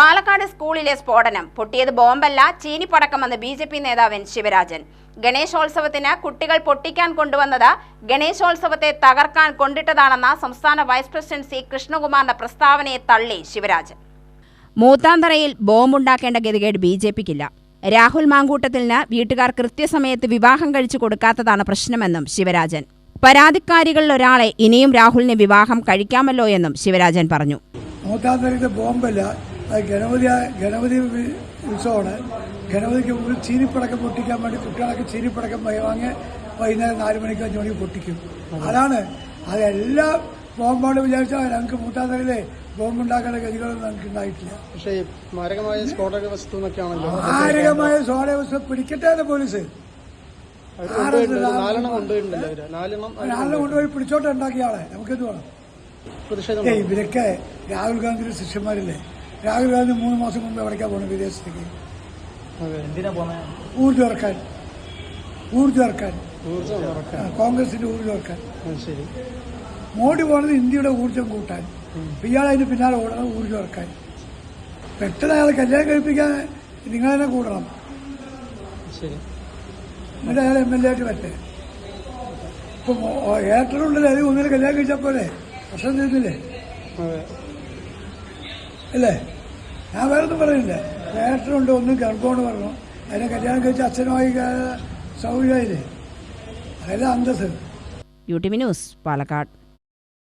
പാലക്കാട് സ്കൂളിലെ സ്ഫോടനം. പൊട്ടിയത് ബോംബല്ല ചീനിപ്പടക്കമെന്ന് ബി ജെ പി നേതാവൻ ശിവരാജൻ. ഗണേശോത്സവത്തിന് കുട്ടികൾ പൊട്ടിക്കാൻ കൊണ്ടുവന്നത് ഗണേശോത്സവത്തെ തകർക്കാൻ കൊണ്ടിട്ടതാണെന്ന സംസ്ഥാന വൈസ് പ്രസിഡന്റ് സി കൃഷ്ണകുമാറിന്റെ പ്രസ്താവനയെ തള്ളി ശിവരാജൻ. മൂത്താന്തറയിൽ ബോംബുണ്ടാക്കേണ്ട ഗതികേട് ബി ജെ പിക്കില്ല. രാഹുൽ മാങ്കൂട്ടത്തിന് വീട്ടുകാർ കൃത്യസമയത്ത് വിവാഹം കഴിച്ചു കൊടുക്കാത്തതാണ് പ്രശ്നമെന്നും ശിവരാജൻ. പരാതിക്കാരികളിൽ ഒരാളെ ഇനിയും രാഹുലിന് വിവാഹം കഴിക്കാമല്ലോ എന്നും ശിവരാജൻ പറഞ്ഞു. മൂത്താന്തരയുടെ ബോംബല്ല ഗണപതി ഗണപതി ഉത്സവമാണ്. ഗണപതിക്ക് മുമ്പിൽ ചീനിപ്പടക്കം പൊട്ടിക്കാൻ വേണ്ടി കുട്ടികളൊക്കെ ചീനിപ്പടക്കം വാങ്ങി വൈകുന്നേരം നാല് മണിക്ക് അഞ്ച് മണിക്ക് പൊട്ടിക്കും. അതാണ് അതെല്ലാം ബോംബാണ് വിചാരിച്ചാൽ ഞങ്ങൾക്ക് മൂത്താന്തരയിലെ ബോംബുണ്ടാക്കേണ്ട ഗതികളൊന്നും ഞങ്ങൾക്ക് ഉണ്ടായിട്ടില്ല. പക്ഷേ മാരകമായ സ്ഫോടക വസ്തു എന്നൊക്കെയാണല്ലോ മാരകമായ വസ്തു പിടിക്കട്ടെ പോലീസ്. നാലെണ്ണം കൊണ്ടുപോയി പിടിച്ചോട്ടെ ഉണ്ടാക്കിയ ആളെ. നമുക്കെന്ത് വേണം? ഇവരൊക്കെ രാഹുൽ ഗാന്ധിയുടെ ശിഷ്യന്മാരില്ലേ? രാഹുൽ ഗാന്ധി മൂന്ന് മാസം മുമ്പ് എവിടേക്കാ പോകുന്നത് വിദേശത്തേക്ക്? ഊർജം ഇറക്കാൻ ഊർജം ഇറക്കാൻ കോൺഗ്രസിന്റെ ഊർജം ഇറക്കാൻ ശരി. മോഡി പോണത് ഇന്ത്യയുടെ ഊർജം കൂട്ടാൻ. ഇയാൾ അതിന് പിന്നാലെ ഓടണം ഊർജം ഇറക്കാൻ പെട്ടെന്ന് അയാളെ കല്യാണം കഴിപ്പിക്കാൻ നിങ്ങൾ തന്നെ കൂടണം. എന്നിട്ട് അയാൾ എം എൽ എ ആയിട്ട് പറ്റേ ഇപ്പൊ ഏട്ടനുണ്ടല്ലോ അത് ഒന്നിനെ കല്യാണം കഴിച്ചാൽ പോലെ പ്രശ്നം തീർന്നില്ലേ? അല്ലേ? ഞാൻ വേറെ ഒന്നും പറയുന്നില്ല ഏട്ടനുണ്ട് ഒന്നും ഗർഭമാണ് പറഞ്ഞു. അതിനെ കല്യാണം കഴിച്ച അച്ഛനുമായി സൗകര്യമായില്ലേ അതല്ല അന്തസ് U T V news Palakkad.